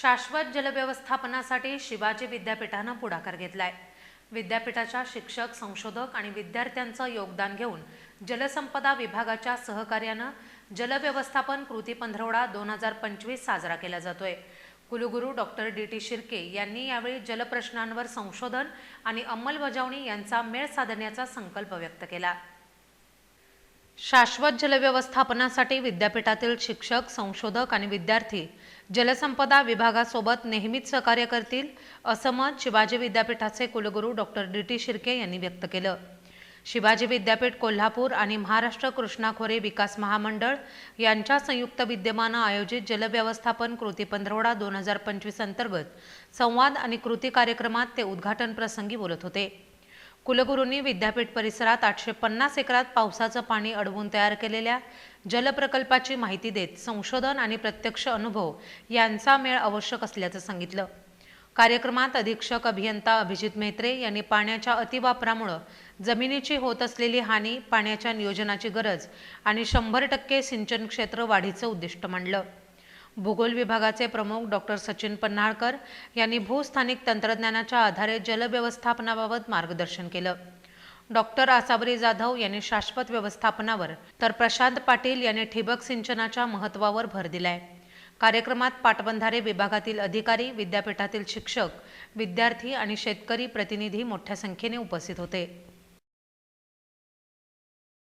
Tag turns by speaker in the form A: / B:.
A: शाश्वत जलव्यवस्थापनासाठी शिवाजी विद्यापीठानं पुढाकार घेतलाय. विद्यापीठाच्या शिक्षक संशोधक आणि विद्यार्थ्यांचं योगदान घेऊन जलसंपदा विभागाच्या सहकार्यानं जलव्यवस्थापन कृती पंधरवडा दोन हजार पंचवीस साजरा केला जातोय. कुलगुरू डॉक्टर डी. टी. शिर्के यांनी यावेळी जलप्रश्नांवर संशोधन आणि अंमलबजावणी यांचा मेळ साधण्याचा संकल्प व्यक्त केला. शाश्वत जलव्यवस्थापनासाठी विद्यापीठातील शिक्षक संशोधक आणि विद्यार्थी जलसंपदा विभागासोबत नेहमीच सहकार्य करतील असं मत शिवाजी विद्यापीठाचे कुलगुरू डॉक्टर डी. टी. शिर्के यांनी व्यक्त केलं. शिवाजी विद्यापीठ कोल्हापूर आणि महाराष्ट्र कृष्णा खोरे विकास महामंडळ यांच्या संयुक्त विद्यमानं आयोजित जलव्यवस्थापन कृती पंधरवडा दोन हजार पंचवीस अंतर्गत संवाद आणि कृती कार्यक्रमात ते उद्घाटन प्रसंगी बोलत होते. कुलगुरूंनी विद्यापीठ परिसरात आठशे पन्नास एकरात पावसाचं पाणी अडवून तयार केलेल्या जलप्रकल्पाची माहिती देत संशोधन आणि प्रत्यक्ष अनुभव यांचा मेळ आवश्यक असल्याचं सांगितलं. कार्यक्रमात अधीक्षक अभियंता अभिजित मेहत्रे यांनी पाण्याच्या अतिवापरामुळं जमिनीची होत असलेली हानी पाण्याच्या नियोजनाची गरज आणि शंभर टक्के सिंचन क्षेत्र वाढीचं उद्दिष्ट मांडलं. भूगोल विभागाचे प्रमुख डॉक्टर सचिन पन्हाळकर यांनी भूस्थानिक तंत्रज्ञानाच्या आधारे जलव्यवस्थापनाबाबत मार्गदर्शन केलं. डॉक्टर आसावरी जाधव यांनी शाश्वत व्यवस्थापनावर तर प्रशांत पाटील यांनी ठिबक सिंचनाच्या महत्त्वावर भर दिलाय. कार्यक्रमात पाटबंधारे विभागातील अधिकारी विद्यापीठातील शिक्षक विद्यार्थी आणि शेतकरी प्रतिनिधी मोठ्या संख्येने उपस्थित होते.